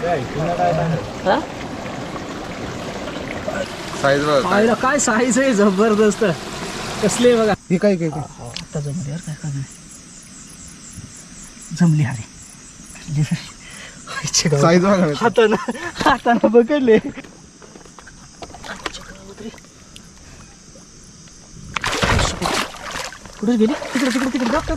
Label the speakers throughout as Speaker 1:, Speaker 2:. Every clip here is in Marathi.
Speaker 1: हा?
Speaker 2: साईज बघ
Speaker 1: पाहिलं काय साईज आहे? जबरदस्त. कसले बघा?
Speaker 2: हे काय काय काय?
Speaker 1: आता जमली यार काय काय जमली अरे
Speaker 2: साईज बघा.
Speaker 1: हातानं हातानं पकडले कुठे गेली? तिकडे तिकडे तिकडे. बघ,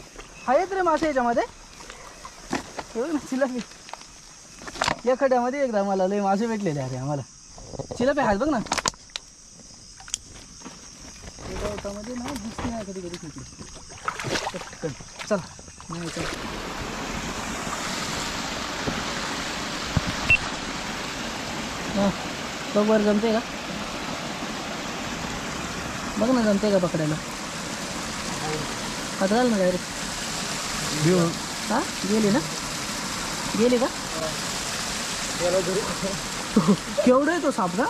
Speaker 1: आहेत रे मासे याच्यामध्ये? हे ना, चिलापी. या खड्ड्यामध्ये एकदा मला लय मासे भेटलेले अरे आम्हाला. चिलापी आहेत बघ ना. गवतामध्ये ना दिसते नाही कधी कधी खेकडी. चला. नाही चल. हा बघ बरं जमते का? बघ ना जमते का पकडायला? हात घाल ना डायरेक्ट हा? गेली ना? गेली का? केवढं आहे तो साप का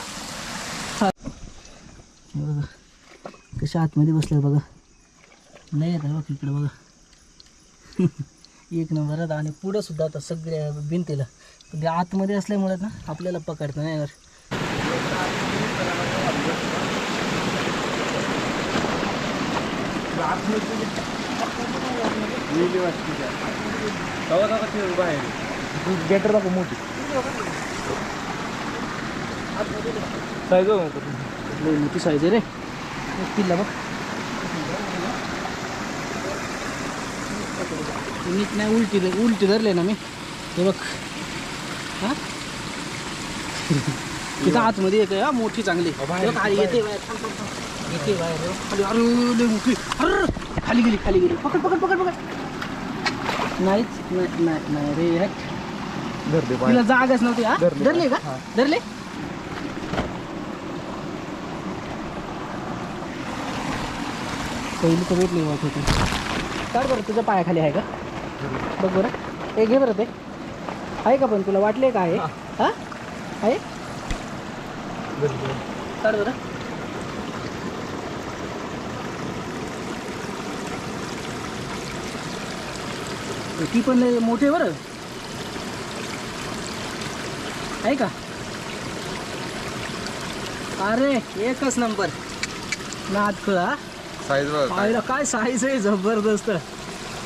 Speaker 1: बघा. कशा आतमध्ये बसलाय बघा. नाही येत बघ इकडे बघा. एक नंबरात आणि पुढं सुद्धा आता सगळ्या भिंतीला. ते आतमध्ये असल्यामुळे ना आपल्याला पकडतं नाही यार
Speaker 2: गेटर दाखव मोठी साईज
Speaker 1: लय मोठी साईज आहे रे किल्ला बघ नीट नाही उलटी उलटी धरले ना मी हे बघ. हा? तिथं आतमध्ये येते हा मोठी चांगली खाली येते येते बाहेर खाली अरे मोठी अरे खाली गेली खाली गेली पकड पकड पकड पकड नाहीच नाही नाही नाही रे. तिला जागच नव्हती हा?
Speaker 2: धरले.
Speaker 1: धरले का?
Speaker 2: हा.
Speaker 1: धरले? पहिली तर भेटली वाट होती. काढ बरं तुझ्या पायाखाली आहे का? बघ बरं. ए घे बरं ते. आहे का पण तुला? वाटले का आहे? हा. आहे? काढ बरं. ती पण लय मोठी आहे बरं. आहे का? अरे एकच नंबर. नाद खुळा
Speaker 2: साईज
Speaker 1: पाहिलं काय साईज आहे? जबरदस्त.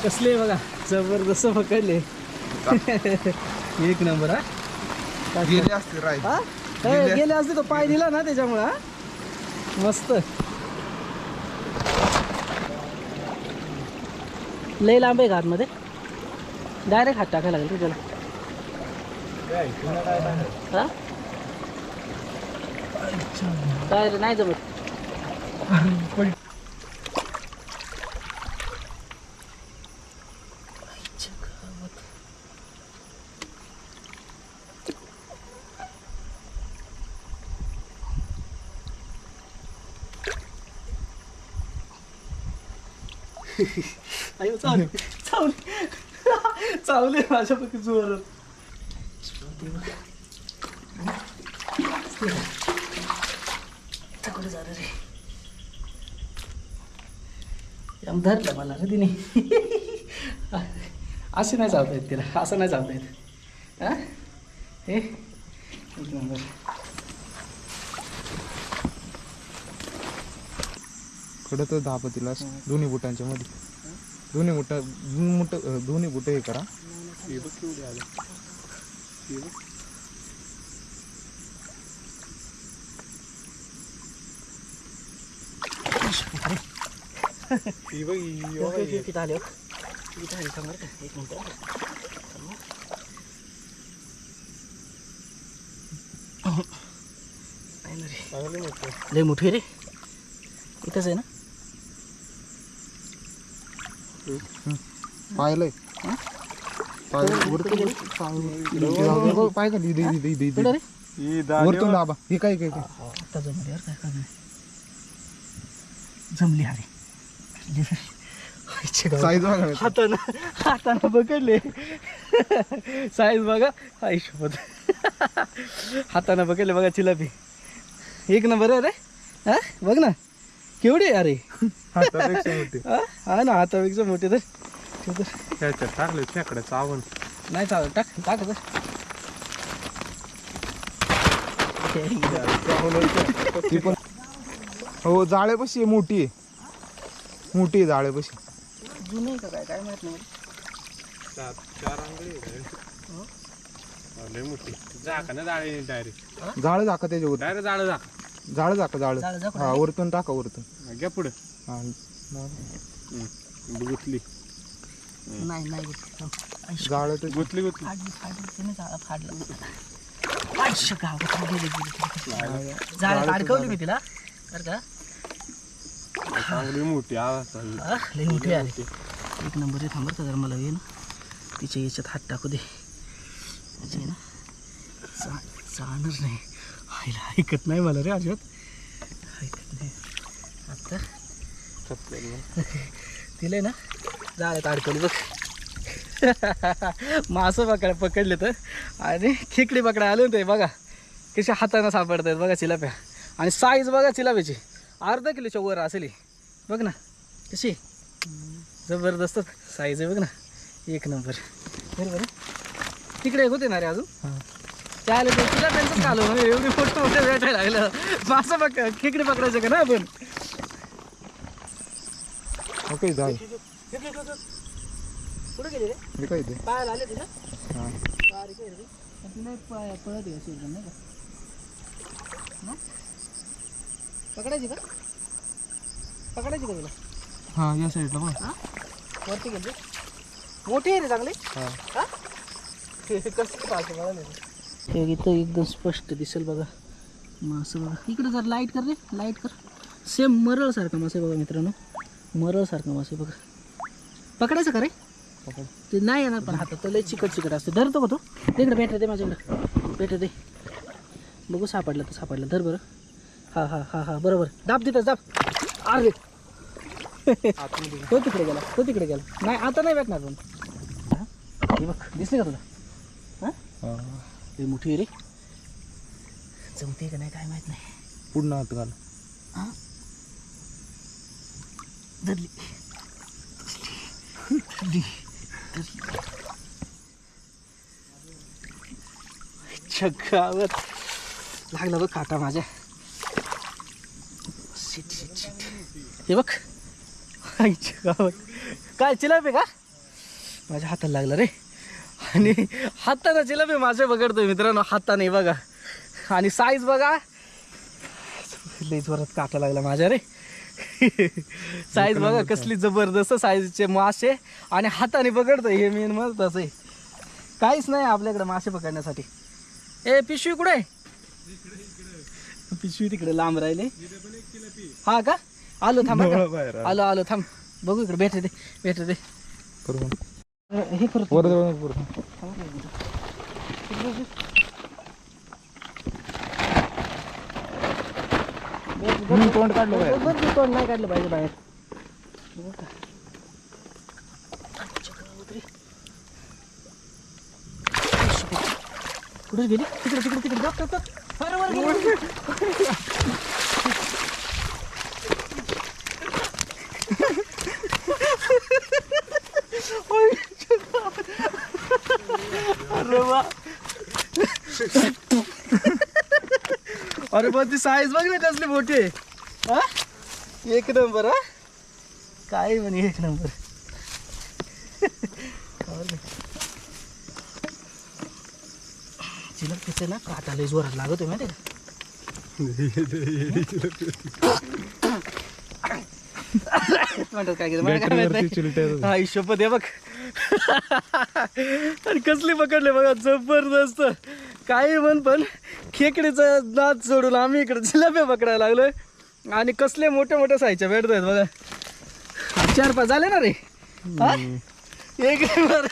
Speaker 1: कसले बघा जबरदस्त पकडले. एक नंबर हा? काय
Speaker 2: गेली असते
Speaker 1: हा? हे, गेले असते. तो पाय दिला ना त्याच्यामुळं हा? मस्त. लय लांब आहे घाटमध्ये डायरेक्ट हात टाकायला लागेल रे त्याला. हा? काय रे नाही जमत. अयो चावले चावले चावले माझ्यापैकी जोर कुठे झालं रे याम धरलं मला रे तिने. असे नाही चावता येत तिला असं नाही चावता येत हा? हे एक नंबर.
Speaker 2: कडत दहापतीला दोन्ही बुटांच्या मध्ये दोन्ही बुटा मुठ दोन्ही बुट हे करा. बघ, बघ,
Speaker 1: किती आले किती आले का एक मिनटं लय मोठी आहे रे. इथंच आहे ना
Speaker 2: पाहिलंय
Speaker 1: हा?
Speaker 2: पाहिलं
Speaker 1: वरती गेली.
Speaker 2: बघ, पाय खाली इथे, इथे, इथे, इथे.
Speaker 1: कुठं रे.
Speaker 2: वरतून दाबा. हे काय काय काय?
Speaker 1: आता जमली यार काय करणार जमली अरे.
Speaker 2: साईज बघा.
Speaker 1: हातानं हातानं पकडले. साईज बघा. आई शपथ. हातानं पकडले बघा चिलापी एक नंबर आहे रे. हा? बघ ना. केवढी अरे.
Speaker 2: हातापेक्षा मोठी.
Speaker 1: हा? हा ना हातापेक्षा मोठे तर. ठेव तर.
Speaker 2: त्याच्यात टाकले खेकडे चावण
Speaker 1: नाही चालेल टाक टाक तर.
Speaker 2: ती पण हो जाळ्यापाशी आहे, मोठी आहे. मोठी आहे जाळ्यापाशी.
Speaker 1: जुनं का काय? काय माहीत नाही.
Speaker 2: चार आंगळी
Speaker 3: लय मोठी. जाका ना जाळे डायरेक्ट.
Speaker 2: जाळ झाका त्याच्यावर.
Speaker 3: डायरेक्ट जाळं जा
Speaker 2: जाळ झाका जाळ
Speaker 1: जाळं.
Speaker 2: हा वरतून टाका वरतून.
Speaker 3: घ्या पुढं.
Speaker 2: हा
Speaker 3: गुतली.
Speaker 1: नाही नाही.
Speaker 2: जाळ
Speaker 3: गुतली गुतली.
Speaker 1: फाडली फाडली. तिने जाळं फाडलं. आयुष्य गाव गेली गेली जाळ्यात अडकवली मी तिला. बरं का?
Speaker 3: चांगली मोठी आवाज आहे.
Speaker 1: लई मोठी आली. एक नंबर आहे थांबर का जरा मला ये ना. तिच्या याच्यात हात टाकू दे. म्हणजे ना. चा चालणार नाही. आईला ऐकत नाही मला रे अजिबात. ऐकत नाही. आता तिला ना जाळ्यात अडकवली बघ. मासं पकड पकडले तर आणि खेकडी पकडा आले होते बघा. कशा हातानं सापडत बघा चिलाप्या आणि साईज बघा चिलाप्याची अर्धा किलोच्या वर असेल. बघ ना. कशी? जबरदस्त साईज आहे बघ ना. एक नंबर बरोबर तिकडे होते ना रे अजून? हां. ते तुला त्यांचंच म्हणजे एवढी मोठं मोठं भेटायला लागलं. मासं पक खेकडे पकडायचं का ना आपण?
Speaker 2: ओके
Speaker 1: कुठे गेले
Speaker 2: काय
Speaker 1: पायाला आले तुला
Speaker 2: हा.
Speaker 1: पाय पळत एकदम नाही का? पकडायची का? पकडायची का तुला?
Speaker 2: हा या साईडला बघ.
Speaker 1: हा? वरती गेली मोठी आहे रे चांगली.
Speaker 2: हा.
Speaker 1: हा? कसं पाहतो मला नाही. हे इथं एकदम स्पष्ट दिसेल बघा. मासं बघा. इकडे जर लाइट कर रे. लाइट कर. सेम मरळसारखा मासे बघा मित्रांनो. मरळसारखा मासे बघा. पकडायचं का रे. ते नाही येणार पण हातात. तो लय चिकट चिकट असतो. धरतो का तो? इकडे भेट दे माझ्याकडे. भेट दे. बघू सापडलं तर सापडलं. धर बरं. हा हा हा हा. बरोबर. दाब तिथं दाब. अरे तो तिकडे गेला. तो तिकडे गेला. नाही आता नाही भेटणार पण. हा? हे बघ. दिसले का तुला? हा. लय मोठी रे जमते का नाही काय माहीत नाही
Speaker 2: पूर्ण हात घाल
Speaker 1: हा धरली धरली लागला बघ काटा माझ्या शिट शिट शिट हे बघ आईच्या गावात काय चिलापी का माझ्या हाताला लागला रे आणि हाताने जिलेबी माझे बघडतोय मित्रांनो हाताने बघा. आणि साईज बघा. लई जोरात काटा लागला माझ्या रे. साईज बघा कसली जबरदस्त साईजचे मासे. आणि हाताने पकडतोय हे मेन महत्वाचं आहे काहीच नाही आपल्याकडे मासे पकडण्यासाठी. ए पिशवी कुठे? पिशवी तिकडे लांब राहिले. हा का? आलो थांब?
Speaker 2: आला.
Speaker 1: आलो थांब. बघू इकडे भेट दे भेट दे
Speaker 2: करू
Speaker 1: हे करतो
Speaker 2: तोंड काढलं बाहेर.
Speaker 1: बरं तोंड नाही काढलं पाहिजे बाहेर. कुठे गेली तिकडे तिकडे तिकडे. अरे, वर गेली. अरे वा अरे पण ती साईज बघ ना कसली मोठी हा? एक नंबर हा? काय म्हणे एक नंबर चिलक तिथे ना काटा लय जोरात लागत आहे माहिती म्हणतात काय केलं? हा हिशोबत आहे बघ. आणि कसली पकडले बघा जबरदस्त. काही म्हण पण खेकडीचा नाच सोडून आम्ही इकडे जिलेबी पकडायला लागलोय. आणि कसले मोठे मोठे साईच्या भेटत आहेत बघा. चार पाच झाले ना रे? हा? एक नंबर.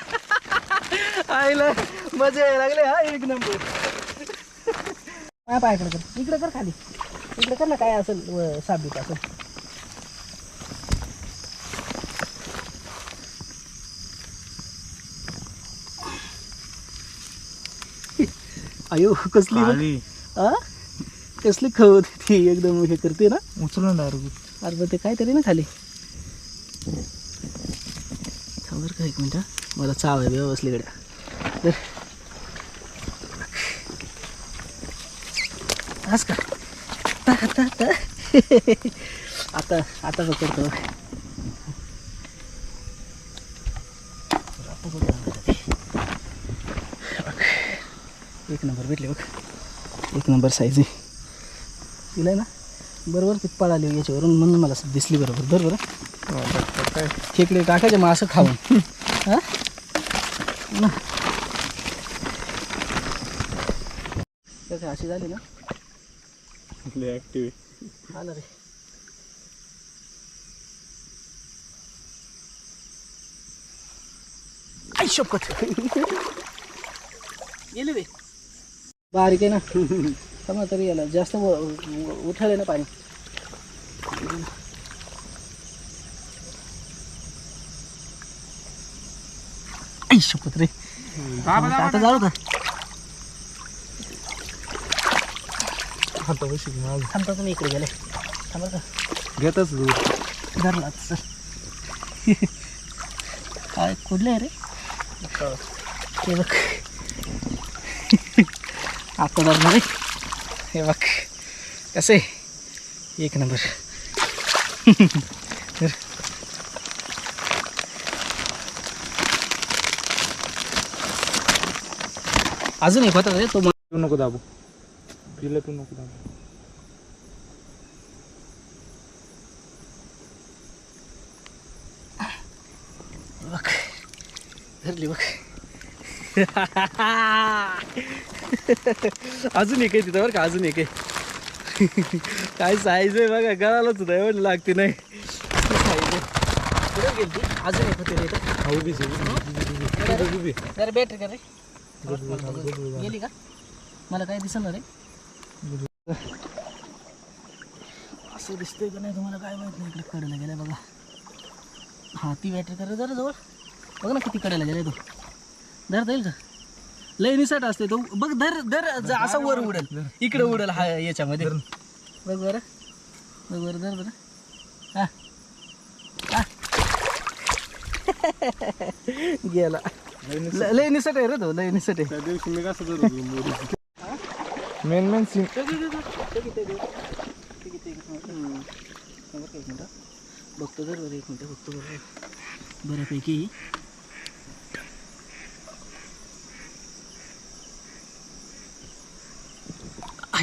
Speaker 1: आईला मजा यायला लागले हा एक नंबर. पायाकडे कर. इकडे कर खाली. इकडे कर ना काय असेल व- साबीत असेल. अयो कसली बघ.
Speaker 2: काळी.
Speaker 1: कसली खवत ती एकदम हे करते ना?
Speaker 2: उचलून डायरेक्ट
Speaker 1: अरे ते काहीतरी ना खाली. थांबर का एक मिनिट हा. मला चाव आहे बसली गड्या तर आज का? आता आता आता. आता आता पकडतो बघ. आता कुठं जाणार आहे ते? बघ. एक नंबर भेटले बघ. एक नंबर साईज आहे. तिला आहे ना? बरोबर ती पळाली याच्यावरून म्हणून मला दिसली बरोबर. बरोबर
Speaker 2: काय
Speaker 1: खेकडे टाकायचे मग असं खाऊन. हा? अशी झाली ना?
Speaker 3: ऍक्टिव्ह
Speaker 1: आलं रे. आई शपथ. गेली रे. बारीक आहे ना. थांबा तरी याला. जास्त उठाळे ना पाणी. शपथ रे. आता जाऊ का? थांबता तुम्ही इकडे गेले. थांबा का?
Speaker 2: घेतच
Speaker 1: धरला सर. काय कुठले आहे रे हे बघ. आता धरलं रे हे बघ कसे एक नंबर. तर अजून एक होता रे तो
Speaker 2: तू नको दाबू. पिलं तू नको दाबू.
Speaker 1: बघ धरली बघ. अजून एक आहे तिथं बरं का अजून एक आहे. काय साईज आहे बघा गळाला सुद्धा एवढं लागते नाही. साईज आहे गेली अजून एक होते
Speaker 2: उभी उभी
Speaker 1: जरा बॅटरी कर रे. गेली का? मला काय दिसणार रे? असं दिसतंय का नाही तुम्हाला काय माहीत नाही इकडे कडेला गेलाय बघा. हा ती बॅटरी कर जरा जवळ. बघ ना किती कडेला गेलाय तो. धर जाईल का? लय निसट असते तो. बघ धर धर ज- असा वर उडेल. इकडे उडेल हा याच्यामध्ये. बघ बरं. बघ बरं धर बरं. हा. हा. गेला. ल- लय निसट आहे रे तो लय निसट आहे.
Speaker 3: त्या दिवशी मी कसं करत होतो मोरी?
Speaker 2: Main main scene.
Speaker 1: बघतो जर बरं एक मिनटं बघतो बरं. बऱ्यापैकी.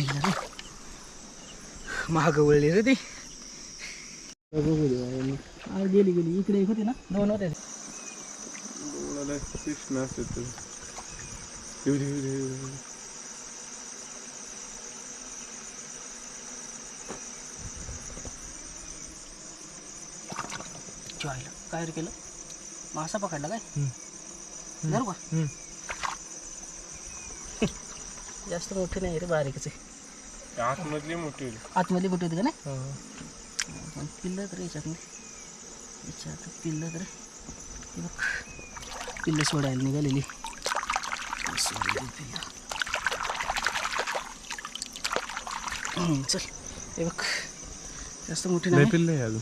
Speaker 1: आईला रे. महाग वळली रे ती. आ, गेली गेली. इकडे एक होती ना? दोन होते.
Speaker 3: मला कृष्ण असते तर. येऊ दे, येऊ दे, येऊ दे.
Speaker 1: चॉयला. काय रे केलं? मासा पकडला काय. धरू का. जास्त मोठे नाही रे बारीकच. आहे
Speaker 3: आतमधली मोठी.
Speaker 1: आतमध्ये बोट होती का नाही?
Speaker 2: हा.
Speaker 1: पिल्लं तर याच्यातली याच्यात पिल्लं तर पिल्लं सोडायला निघालेली. पिल्लं. चल. हे बघ. जास्त मोठी नाही.
Speaker 3: पिल्लं आहे अजून.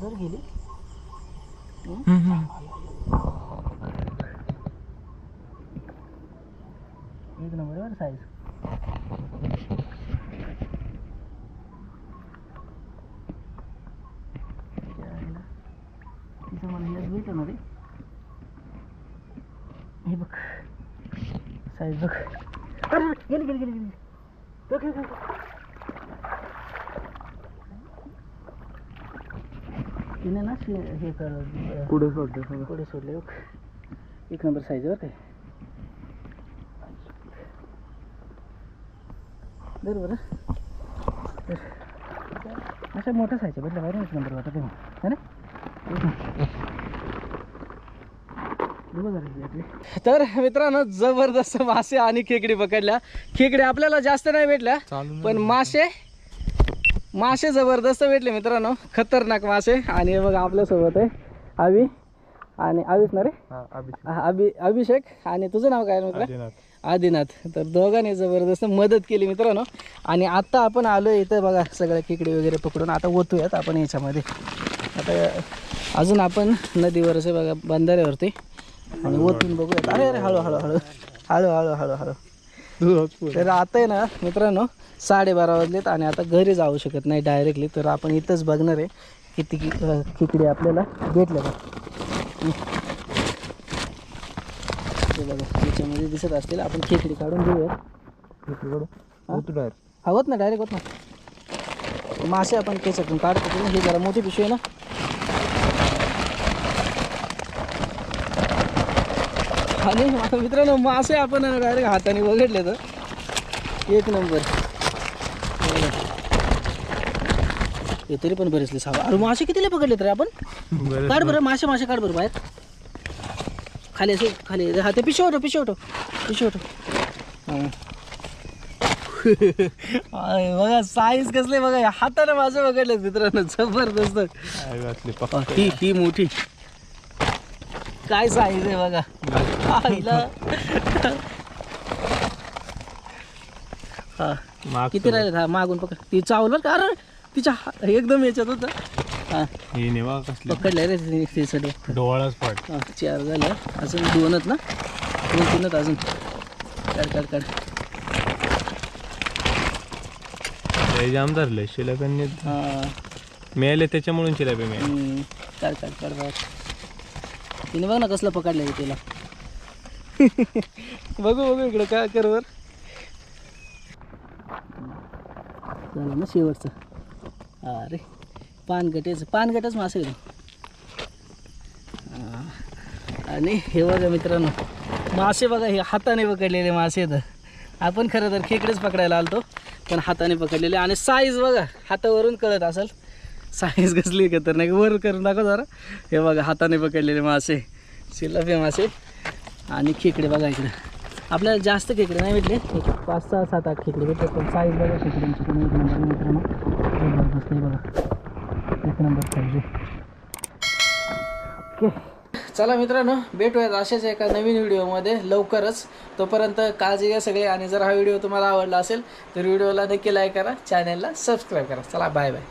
Speaker 1: जर गेली. एक नंबर बरं साईज तिथं मला हेच भेटलं ना रे हे बघ साईज बघ. अरे गेली गेली गेली गेली. बघ. तिने ना शे- हे कर
Speaker 2: पुढे सोडलं सगळं.
Speaker 1: पुढे सोडले बघ. एक नंबर साईज बरं काय बरोबर तर अशा मोठ्या साईजच्या भेटल्या पाहिजे एक नंबर वाटत आहे ना है ना? तर मित्रांनो जबरदस्त मासे आणि खेकडी पकडल्या. खेकडी आपल्याला जास्त नाही भेटल्या पण मासे मासे जबरदस्त भेटले मित्रांनो. खतरनाक मासे. आणि बघा आपल्यासोबत आहे अभि. आणि अविश ना रे?
Speaker 2: अभिषेक
Speaker 1: अभि अभिषेक. आणि तुझं नाव काय मित्र
Speaker 2: आदिनाथ.
Speaker 1: तर दोघांनी जबरदस्त मदत केली मित्रांनो. आणि आता आपण आलो इथं बघा सगळ्या खेकडे वगैरे पकडून. आता ओतूयात आपण याच्यामध्ये. आता अजून आपण नदीवरच बघा बंधाऱ्यावरती. आणि ओतून बघूयात अरे अरे हळू हळू हळू. हळू हळू हळू हळू. तर आता आहे ना मित्रांनो साडेबारा वाजलेत आणि आता घरी जाऊ शकत नाही डायरेक्टली तर आपण इथंच बघणार आहे किती खेकडे आपल्याला भेटल्या का? ते बघा याच्यामध्ये दिसत असतील. आपण खेकडी काढून घेऊया. हा? होत ना डायरेक्ट होत ना. मासे आपण त्याच्यातून काढतो. ही जरा मोठी पिशवी आहे ना. आणि मित्रांनो मासे आपण डायरेक्ट हाताने बघितले तर. एक नंबर. हे तरी पण बरेचले सावा अरे मासे कितीला पकडले तरी आपण. काढ बरं मासे मासे काढ बरं बाहेर. खाली असे खाली. हा ते पिशव होतो पिशव होतो पिशव होतो हां. अय, बघा साईज कसले बघा. हाताने माझं बघितलं मित्रांनो. जबरदस्त. ही ही मोठी. काय साईज आहे बघा. हा. किती राहिले हा मागून पकड. ती चावलं का? अरे तिच्या हा- एकदम याच्यात होतं. हा.
Speaker 2: हे कसली
Speaker 1: पकडलं रे ती- ती सगळं
Speaker 2: डोळाच पड
Speaker 1: हा चार झालं. अजून दोनच ना? दोन तीनच अजून. काढ काढ काढ.
Speaker 2: लय जाम धरले शिलाप्यांनी
Speaker 1: हा.
Speaker 2: मिळाले त्याच्यामुळे शिलापे मिळाले.
Speaker 1: हम्म. काढ काढ काढ बाहेर तिने बघ ना कसलं पकडलं तिला. बघू बघू इकडं काय करवर झालं ना शेवटचं. अरे पानगटेच पानगटच मासे आहे आणि हे बघा मित्रांनो मासे बघा हे हाताने पकडलेले मासे आहेत. आपण खरं तर खेकडेच पकडायला आलतो पण हाताने पकडलेले. आणि साईज बघा हातावरून कळत असेल. साईज कसली नाही वर करून दाखव जरा. हे बघा हाताने पकडलेले मासे शिलाफे मासे. आणि खेकडे बघा इकडे. आपल्याला जास्त खेकडे नाही भेटले. एक पाच सहा सात आठ खेकडे भेटले पण साईज बघा खेकड्यांची. पण एक नंबर मित्रांनो. जबरदस्त बघा. एक नंबर पाहिजे ओके. चला मित्रांनो भेटूयात अशाच एका नवीन व्हिडिओमध्ये लवकरच. तोपर्यंत काळजी घ्या सगळे आणि जर हा व्हिडिओ तुम्हाला आवडला असेल तर व्हिडिओला नक्की लाईक करा चॅनलला सबस्क्राईब करा. चला बाय बाय